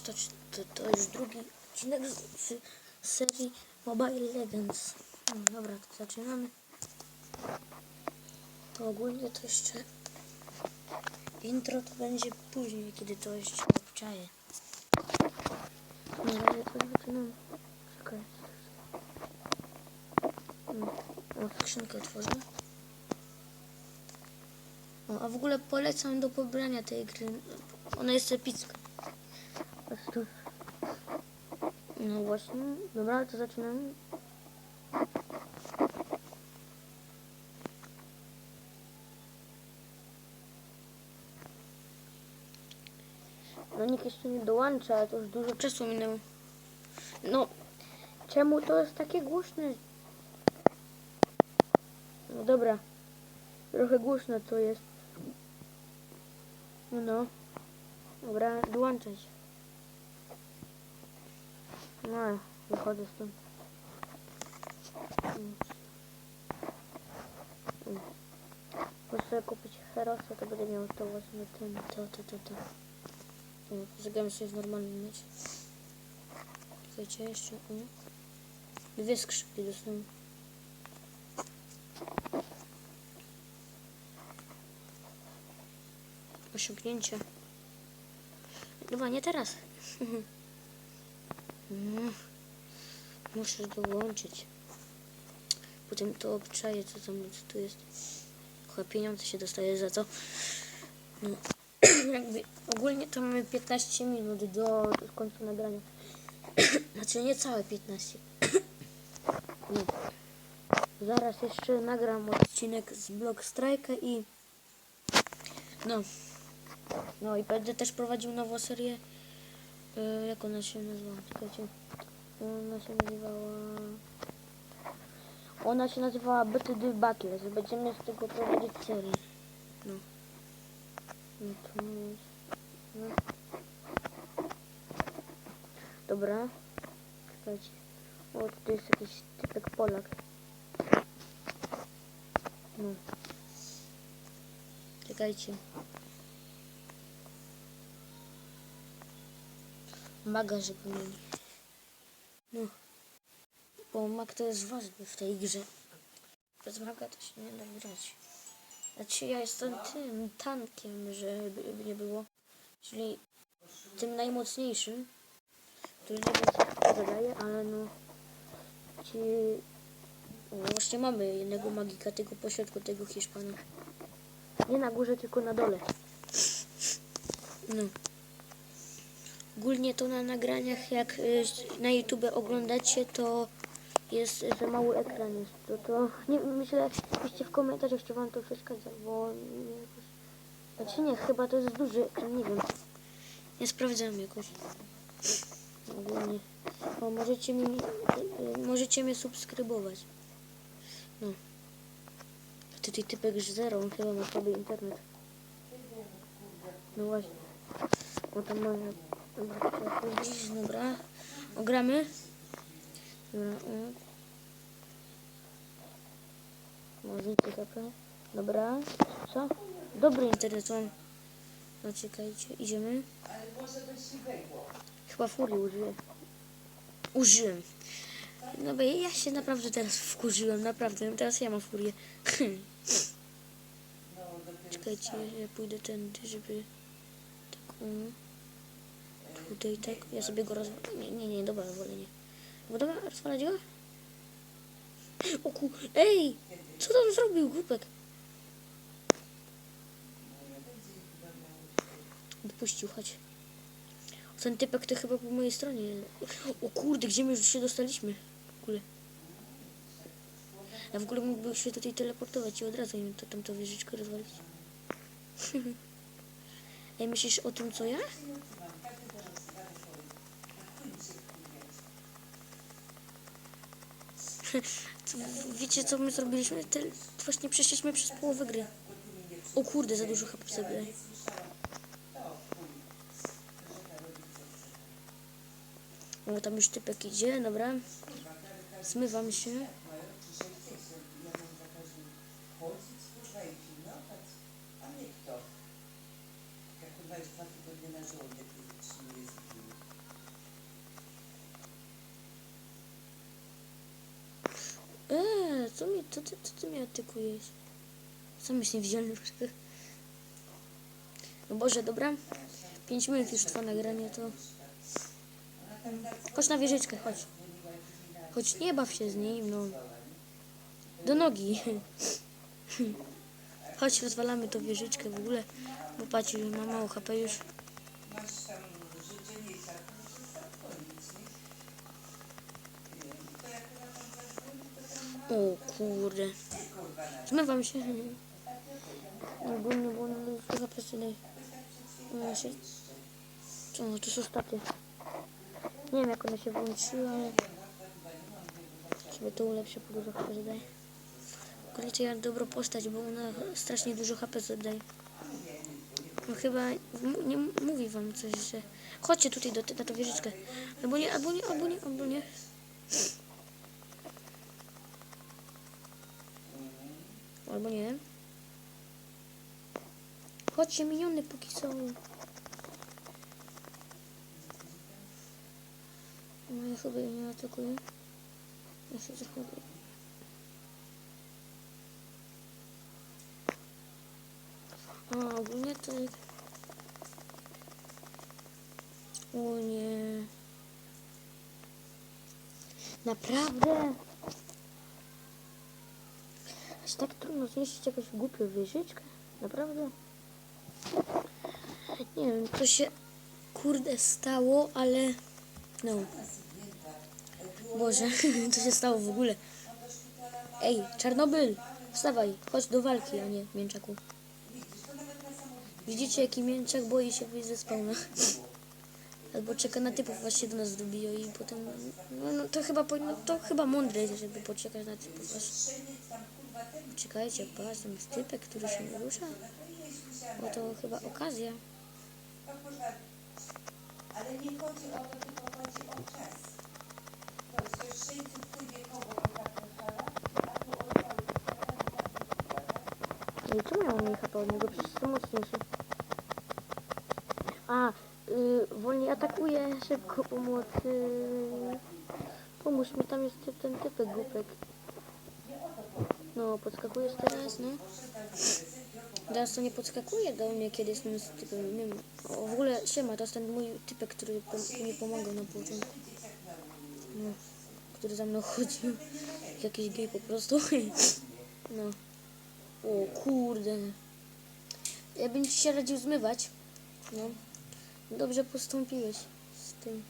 To, to, to już drugi odcinek z, z serii Mobile Legends. No, dobra, to zaczynamy. To ogólnie to jeszcze intro to będzie później, kiedy to jeszcze obczaję. Na razie to zaczynamy. Czekaj. No, o, skrzynkę otworzę. O, a w ogóle polecam do pobrania tej gry. Ona jest epicka. Aż tu. No właśnie. Dobra, to zaczynamy. No nikt jeszcze nie dołącza, ale to już dużo czasu minęło. No, czemu to jest takie głośne? No dobra. Trochę głośno to jest. No. Dobra, dołączać. No, wychodzę stąd. Mm. Mm. Muszę sobie kupić Herosa, to będę miał to właśnie ten, to, to, to, to. O, Zagram sobie w normalnym mecie. Czekajcie, jeszcze, o. Dwie skrzynki dostałem. Osiągnięcie. Chyba nie Mm. Muszę dołączyć. Potem to obczaję, co tam co tu jest. Chyba pieniądze się dostaje za to. No. Jakby ogólnie to mamy 15 minut do, do końca nagrania. znaczy nie całe 15. no. Zaraz jeszcze nagram odcinek z Block Strike i no. No i będę też prowadził nową serię. E, jak ona się nazywa? Czekajcie. Ona się nazywała... Ona się nazywała BTD Battles. Będziemy z tego prowadzić serię. No. No to. No. Dobra. Czekajcie. O, tutaj jest jakiś typek Polak. No. Czekajcie. Maga, żeby mieli. No. Bo mag to jest ważny w tej grze. Bez maga to się nie da grać. Znaczy ja jestem tym tankiem, żeby nie było. Czyli tym najmocniejszym. Który nie wiem ale no. Ci... Właśnie mamy jednego magika, tego pośrodku, tego Hiszpana. Nie na górze, tylko na dole. No. Ogólnie to na nagraniach, jak y, na YouTube oglądacie, to jest za mały ekran jest. To, to nie myślę, piszcie w komentarzach, czy wam to przeszkadza, bo. Znaczy nie, chyba to jest duży ekran, nie wiem. Nie sprawdzam jakoś. Ogólnie. O, możecie mi, możecie mnie subskrybować. No. Tutaj typek zero, on chyba ma sobie internet. No właśnie. O tam może. Dobra, dobra. Ogramy. Dobra. Może HP. Dobra. Co? Dobry internet mam. No czekajcie, idziemy. Chyba furii użyję. Użyłem. No bo ja się naprawdę teraz wkurzyłem, naprawdę. Teraz ja mam furię. Czekajcie, ja pójdę tędy, żeby tak um, tutaj tak, ja sobie go rozwalę. Nie, nie, nie, dobra, wolę nie. Bo dobra, rozwalać go? O ku... Ej! Co tam zrobił, głupek? Dopuścił, chodź. Ten typek to chyba po mojej stronie. O kurde, gdzie my już się dostaliśmy? W ogóle. Ja w ogóle mógłby się tutaj teleportować i od razu im to, tam to wieżyczkę rozwalić. Ej, myślisz o tym, co ja? Co, wiecie, co my zrobiliśmy? Te, właśnie przeszliśmy przez połowę gry. O kurde, za dużo HP sobie. O, tam już typek idzie, dobra. Zmywam się. chodzić, kurwa, i pilnować, a nie kto. Jak kurwa już dwa tygodnie na żołądek nie wytrzymuje z dni. Co, mi, co, ty, co ty mnie atykujesz? Sam byś nie wziął troszkę. No Boże, dobra. 5 minut już trwa nagranie, to... Chodź na wieżyczkę, chodź. Chodź, nie baw się z nim, no. Do nogi. Chodź, rozwalamy tą wieżyczkę w ogóle. Bo patrz, ma mało HP już. O kurde. Na Zmywam się. Ogólnie, bo ona słucha precyzyjnej. No, się... Co, to są staty. Nie wiem jak one się włączyły, ale... Sobie to ulepszę, po dużo HP zadaje. Kurczę, ja dobrą postać, bo ona strasznie dużo HP zadaje. No chyba nie mówi wam coś, że... Chodźcie tutaj do, na tą wieżyczkę. Albo nie, albo nie, albo nie, albo nie. Albo nie. Chodźcie miniony póki są. Ja chyba nie atakuję. Ja się zachodzę. A ogólnie to... O nie. Naprawdę? Tak trudno zniszczyć jakąś głupią wieżyczkę? Naprawdę? Nie wiem, co się kurde stało, ale no. Boże, co się stało w ogóle? Ej, Czarnobyl, wstawaj, chodź do walki, a nie mięczaku. Widzicie, jaki mięczak boi się wyjść ze spawna? Albo czeka na typów, właśnie do nas dobiją i potem... No, no to chyba powinno, to chyba mądre jest, żeby poczekać na typów, aż... Czekajcie, patrz, tam jest typek, który się nie rusza. Bo to chyba okazja. Ale nie chodzi o to, tylko chodzi o czas. To jest już 600 pójdzie koło, bo rozwala, a tu odpali, No i od niego? Przecież mocniejszy. A, y, wolniej atakuje, szybko pomocy. Pomóż mi, tam jest ten typek głupek. No, podskakujesz teraz, no. Teraz to nie podskakuje do mnie, kiedy jestem z typem, nie wiem. O, w ogóle, siema, to jest ten mój typek, który pom- mi pomagał na początku. No, który za mną chodził. Jakiś gej po prostu. No. O kurde. Ja bym ci się radził zmywać. No. Dobrze postąpiłeś z tym.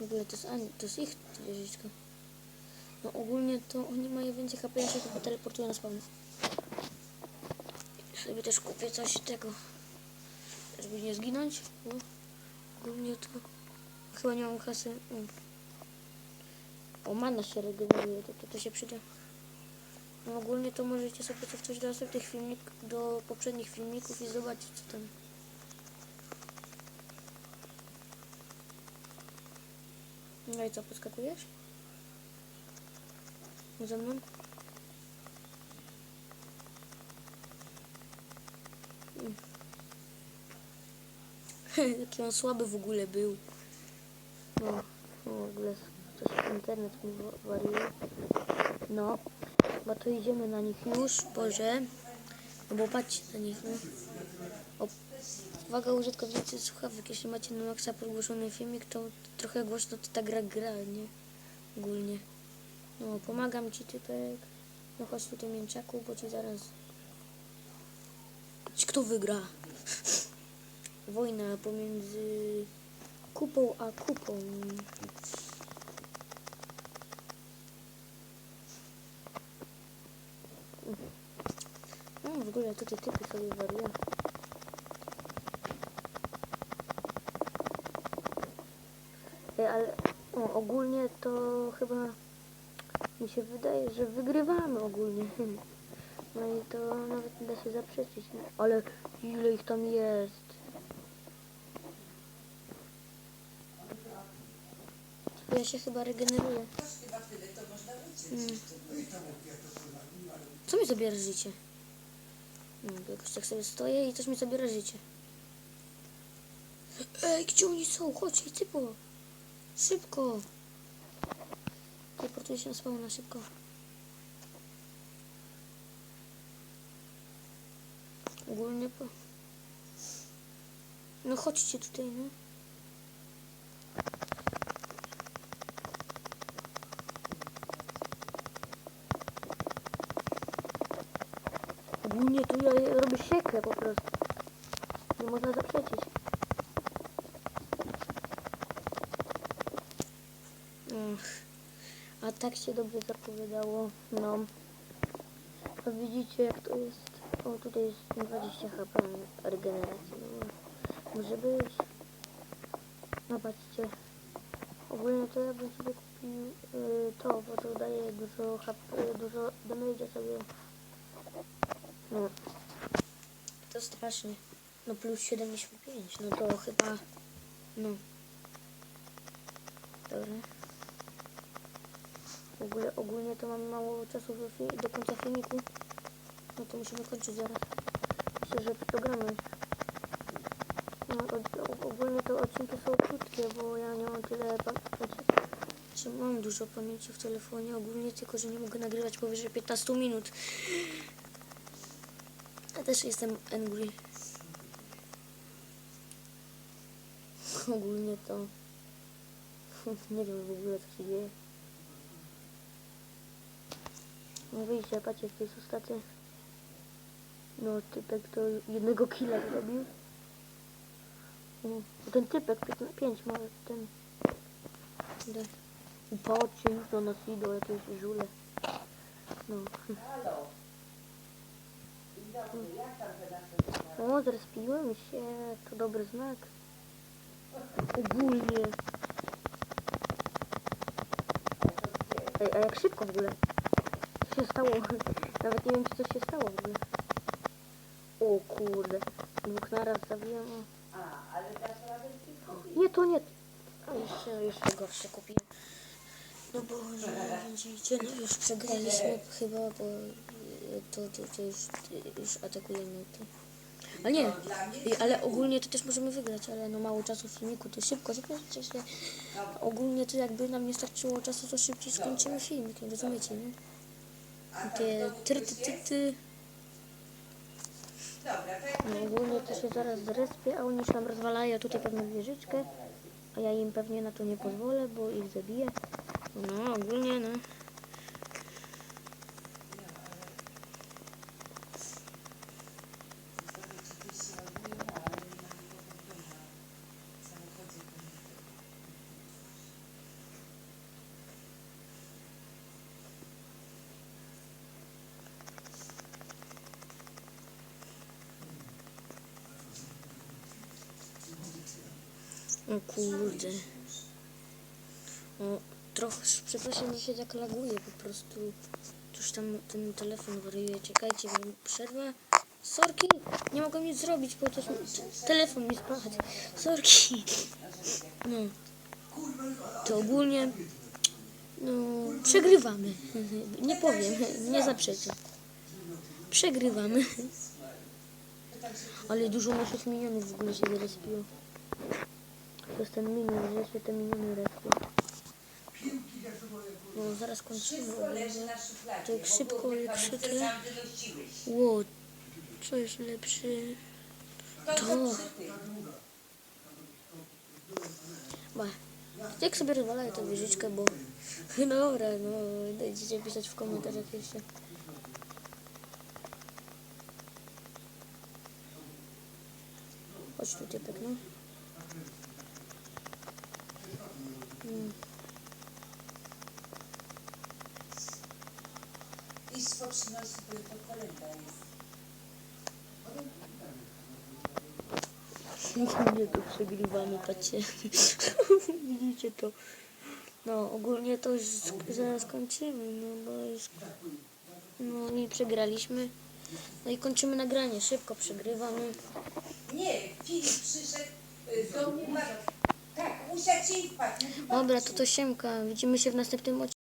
W ogóle to jest, to jest ich wieżyczka. No ogólnie to oni mają więcej HP, ja się chyba teleportuję na spawn. Sobie też kupię coś tego. Żeby nie zginąć. No. Ogólnie to chyba nie mam kasy. O, mana się regeneruje, to, to, to się przyda. No ogólnie to możecie sobie cofnąć do następnych filmik, do poprzednich filmików i zobaczyć co tam. No i co, podskakujesz? Ze mną? Jaki on słaby w ogóle był. No, no w ogóle coś internet mi wa- wariuje. No, bo to idziemy na nich już, Boże. No bo patrzcie na nich, no. O, uwaga użytkownicy słuchawek, jeśli macie na maksa podgłoszony filmik, to trochę głośno to ta gra gra, nie? Ogólnie. No, pomagam ci typek. No chodź tutaj mięczaku, bo ci zaraz... Kto wygra? Wojna pomiędzy kupą a kupą. No, w ogóle tutaj typy sobie wariują. Ale o, ogólnie to chyba mi się wydaje, że wygrywamy ogólnie. No i to nawet nie da się zaprzeczyć. nie? Ale ile ich tam jest? Ja się chyba regeneruję. Też chyba tyle to można wyciąć. Mm. Co mi zabiera życie? No, bo jakoś tak sobie stoję i coś mi zabiera życie. Ej, gdzie oni są? Chodź, ej, typo. Szybko. Teleportuję się na szybko. Ogólnie po... No chodźcie tutaj, no. Ogólnie tu ja robię siekę po prostu. Nie można zaprzeczyć. Tak się dobrze zapowiadało. No. A widzicie jak to jest. O, tutaj jest 20 HP regeneracji. No, może być. No patrzcie. Ogólnie to ja bym sobie kupił y, to, bo to daje dużo HP, dużo damage'a sobie. No. To strasznie. No plus 75, no to chyba... No. Dobra. Ogóle ogólnie to mam mało czasu do, do końca filmiku. No to musimy kończyć zaraz. Myślę, że programy. No, ogólnie to odcinki są krótkie, bo ja nie mam tyle pamięci. Czy mam dużo pamięci w telefonie ogólnie, tylko że nie mogę nagrywać powyżej 15 minut. Ja też jestem angry. Ogólnie to nie wiem w ogóle co się dzieje. Wyjście, patrzcie, to jest ostatnie. No typek to jednego killa zrobił. Ten typek 5 ma ten. Patrzcie, już do nas idą jakieś żule. No. O, zrespiłem się, to dobry znak. Ogólnie. Ej, a jak szybko w ogóle? Się stało? Nawet nie wiem, czy coś się stało w ogóle. O kurde. Dwóch naraz zabiłem. A, ale kupić? Nie, to nie. A jeszcze, jeszcze gorsze kupiłem. No bo, że widzicie, no już przegraliśmy chyba, bo y, to, to, to już, już atakujemy to. Ale nie, ale ogólnie to też możemy wygrać, ale no mało czasu w filmiku, to szybko, szybko, szybko się. Ogólnie to jakby nam nie starczyło czasu, to szybciej skończymy filmik, nie rozumiecie, nie? Tam. Dobra, to jak No ogólnie to się zaraz zrespię, a oni już nam rozwalają tutaj pewną wieżyczkę, a ja im pewnie na to nie pozwolę, bo ich zabiję. No ogólnie no. sobie ci tu się ładują, ale nie ma nikogo w domu. W samochodzie to nie O kurde. O, trochę, przepraszam, że się tak laguje po prostu. Już tam ten telefon wariuje. Czekajcie, bo mi przerwa. Sorki, nie mogę nic zrobić, bo to telefon mi spadł. Sorki. No. To ogólnie, no, przegrywamy. Nie powiem, nie zaprzeczę. Przegrywamy. Ale dużo naszych minionów w ogóle się wyrespiło. To jest ten minion, się te miniony respią. No zaraz kończymy. Tak szybko, sam wynościłeś. Ło, co jest lepszy? To. Ba. Jak sobie rozwalają tę wieżyczkę, bo... No dobra, no dajcie pisać w komentarzach jeszcze. Chodź tu, typek, no. Po przynosi, bo to kolenda jest. Nie tu przegrywamy, patrzcie. Widzicie to. No, ogólnie to już zaraz kończymy, no bo już... No i przegraliśmy. No i kończymy nagranie, szybko przegrywamy. Nie, Filip przyszedł y, do mnie. Dobra, babciu. to to siemka. Widzimy się w następnym odcinku.